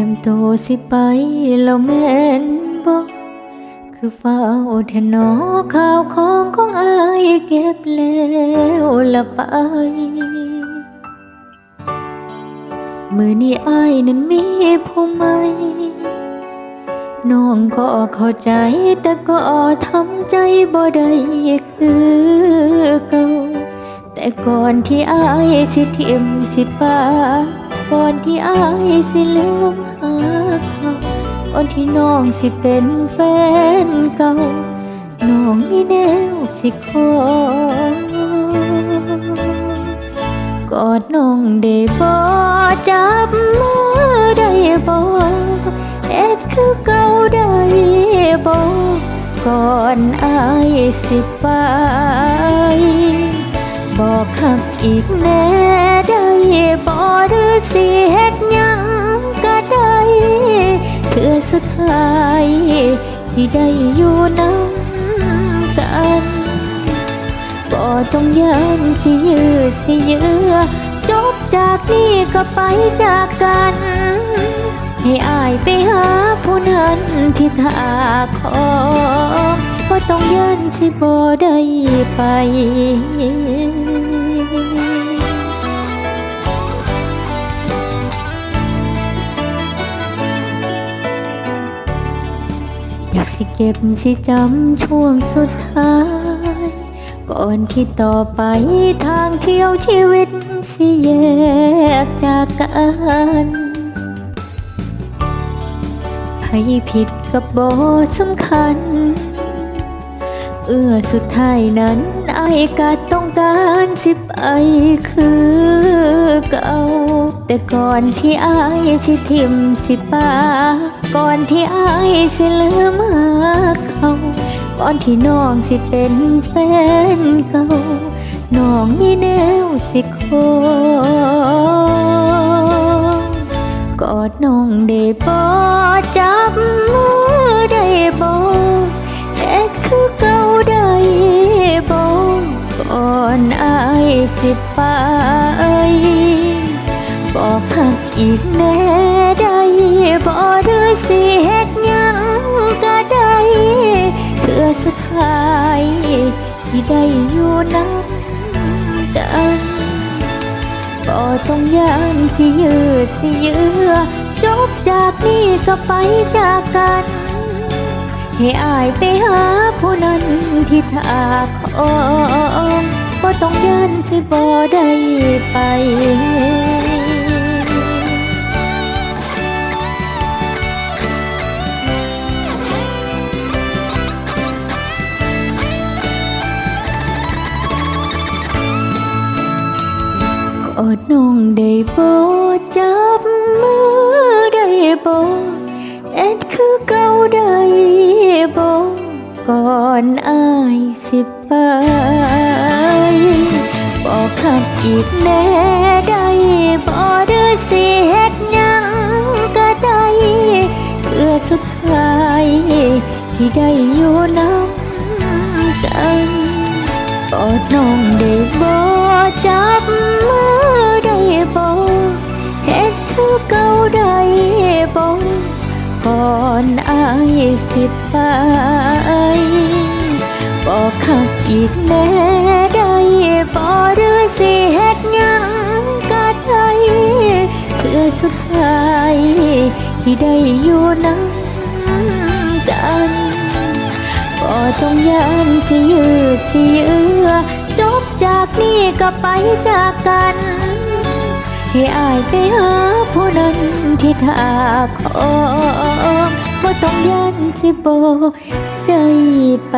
เตรียมตัวสิไปแล้วแม่นบอกคือเฝ้าแทนอข่าวของของอายเก็บแล้วละไป มือนี้อายนั้นมีผู้ใหม่น้องก็เข้าใจแต่ก็ทำใจบ่ได้คือเก่า แต่ก่อนที่อายสิทิมสิปา ก่อนที่อายสิลืมหาเขาก่อนที่น้องสิเป็นแฟนเก่า น้องมีแนวสิขอกอดน้องได้บ่จับมือได้บ่เอ็ดคือเก่าได้บ่ก่อนอายสิไปบอก หักอีกแน่ได้บ่หรือสิเฮ็ดหยังก็ได้เพื่อสุดท้ายที่ได้อยู่น้ำกันบ่ต้องย้านสิยือสิเยือจบจากนี้ก็ไปจากกัน ให้อายไปหาผู้นั้นที่ท่าของ บ่ต้องย้านสิบ่ได้ไปอยากสิเก็บสิจำช่วงสุดท้าย ก่อนที่ต่อไปทางเที่ยวชีวิตสิแยกจากกันให้ผิดกับบ่สำคัญ เอื้อสุดท้ายนั้นไอ้ก็ต้องการสิไปคือเก่าแต่ก่อนที่ไอ้สิทิมสิปาก่อนที่ไอ้สิลืมหาเขาก่อนที่น้องสิเป็นแฟนเก่าน้องมีแนวสิขอกอดน้องได้บ่จับมือได้บ่เอ็ดคือ ก่อนอายสิไปบอกหักอีกแน่ได้บ่หรือสิเฮ็ดยังก็ได้เพื่อสุดท้ายที่ได้อยู่น้ำกันก็ต้องย้านสิยือสิเยือจบจากนี้ก็ไปจากกันให้อายไปหาผู้นั้นที่ทาขอ ต้องย้านสิบ่ได้ไปกอดน้องได้บ่จับมือได้บ่เอ็ดคือเก่าได้บ่ก่อนอายสิไป บอกหักอีกแน่ได้บ่หรือสิเฮ็ดหยังก็ได้เพื่อสุดท้ายที่ได้อยู่น้ำกันกอดน้องได้บ่จับมือได้บ่เฮ็ดคือเก่าได้บ่ก่อนอายสิไปบอกหักอีกแน่ สุดท้าย ที่ได้อยู่น้ำกันก็ต้องย้านสิยือสิเยือจบจากนี้ก็ไปจากกันให้อายไปหาผู้นั้นที่ท่าของบ่ต้องย้านสิบอกได้ไป